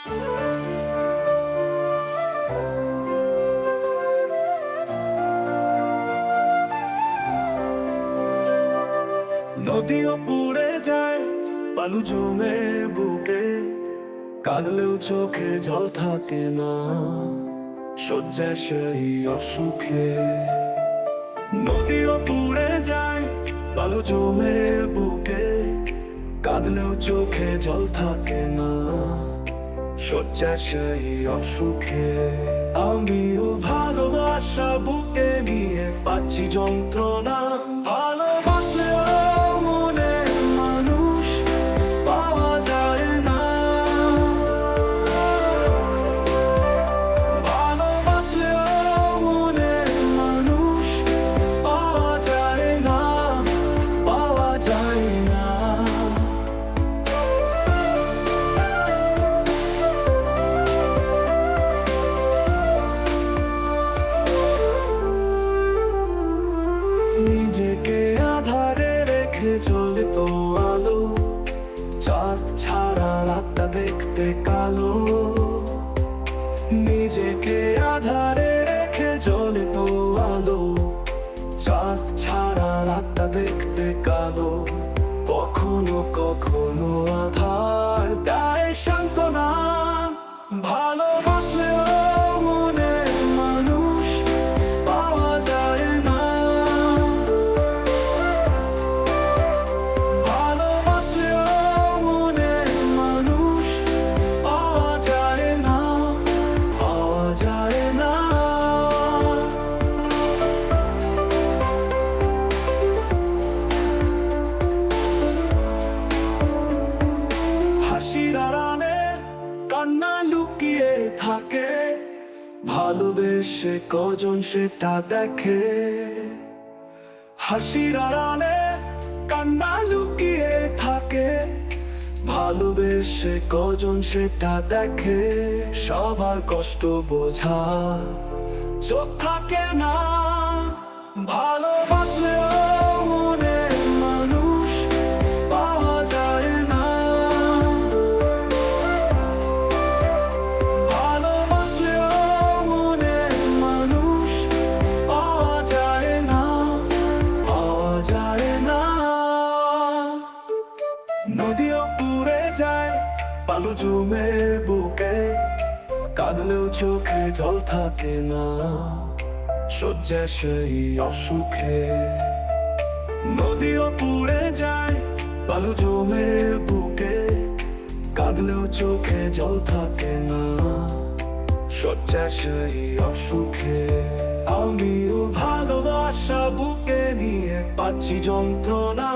নদীও পুড়ে যায়, বালু জমে বুকে। কাঁদলেও চোখে জল থাকে না শয্যা সেই অসুখে। নদীও পুড়ে যায়, বালু জমে বুকে। কাঁদলেও চোখে জল থাকে না। শয্যা সেই অসুখে। আমিও ভালোবাসা বুকে নিয়ে পাচ্ছি যন্ত্রণা। ছাড়া রাতটা দেখতে কালো। কখনো কখনো আধার দেয় সান্ত্বনা। ভালোবাসলেও ভালোবেসে কজন সেটা দেখে? হাসির আড়ালে কান্না লুকিয়ে থাকে। ভালোবেসে কজন সেটা দেখে? সবার কষ্ট বোঝা চোখ থাকে না। ভালোবাসলেও নদীও পুড়ে যায় পালু জমে বুকে। কাঁদলেও চোখে জল থাকে না শয্যা সেই অসুখে। নদীও পুড়ে যায়, বালু জমে বুকে। কাঁদলেও চোখে জল থাকে না শয্যা সেই অসুখে। আমিও ভালোবাসা বুকে নিয়ে পাচ্ছি যন্ত্রণা